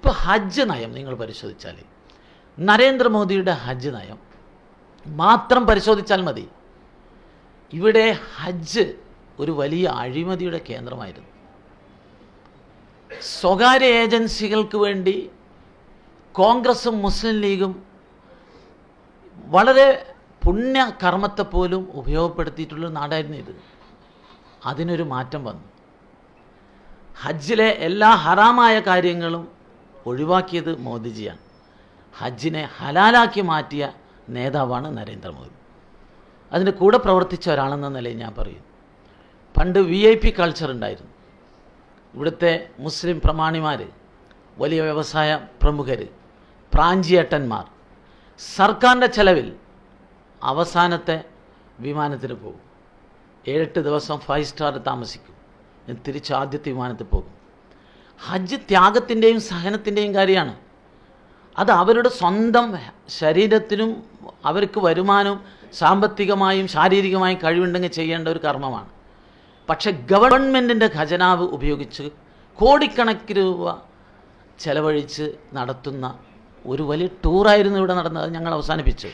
ഇപ്പോൾ ഹജ്ജ് നയം നിങ്ങൾ പരിശോധിച്ചാൽ നരേന്ദ്രമോദിയുടെ ഹജ്ജ് നയം മാത്രം പരിശോധിച്ചാൽ മതി. ഇവിടെ ഹജ്ജ് ഒരു വലിയ അഴിമതിയുടെ കേന്ദ്രമായിരുന്നു. സ്വകാര്യ ഏജൻസികൾക്ക് വേണ്ടി കോൺഗ്രസും മുസ്ലിം ലീഗും വളരെ പുണ്യ കർമ്മത്തെ പോലും ഉപയോഗപ്പെടുത്തിയിട്ടുള്ള നാടായിരുന്നു ഇത്. അതിനൊരു മാറ്റം വന്നു. ഹജ്ജിലെ എല്ലാ ഹറാമായ കാര്യങ്ങളും ഒഴിവാക്കിയത് മോദിജിയാണ്. ഹജ്ജിനെ ഹലാലാക്കി മാറ്റിയ നേതാവാണ് നരേന്ദ്രമോദി. അതിന്റെ കൂടെ പ്രവർത്തിച്ച ഒരാളെന്ന നിലയിൽ ഞാൻ പറയും പണ്ട് വി ഐ പി കൾച്ചർ ഉണ്ടായിരുന്നു. ഇവിടുത്തെ മുസ്ലിം പ്രമാണിമാർ വലിയ വ്യവസായ പ്രമുഖർ പ്രാഞ്ചിയേട്ടന്മാർ സർക്കാരിന്റെ ചെലവിൽ അവസാനത്തെ വിമാനത്തിന് പോകും. ഏഴെട്ട് ദിവസം ഫൈവ് സ്റ്റാർ താമസിക്കും. തിരിച്ച് ആദ്യത്തെ വിമാനത്തിൽ പോകും. ഹജ്ജ് ത്യാഗത്തിന്റെയും സഹനത്തിന്റെയും കാര്യമാണ്. അത് അവരുടെ സ്വന്തം ശരീരത്തിനും അവർക്ക് വരുമാനവും സാമ്പത്തികമായും ശാരീരികമായും കഴിവുണ്ടെങ്കിൽ ചെയ്യേണ്ട ഒരു കർമ്മമാണ്. പക്ഷേ ഗവൺമെന്റിന്റെ ഖജനാവ് ഉപയോഗിച്ച് കോടിക്കണക്കിന് രൂപ ചെലവഴിച്ച് നടത്തുന്ന ഒരു വലിയ ടൂറായിരുന്നു ഇവിടെ നടന്നത്. ഞങ്ങൾ അവസാനിപ്പിച്ചു.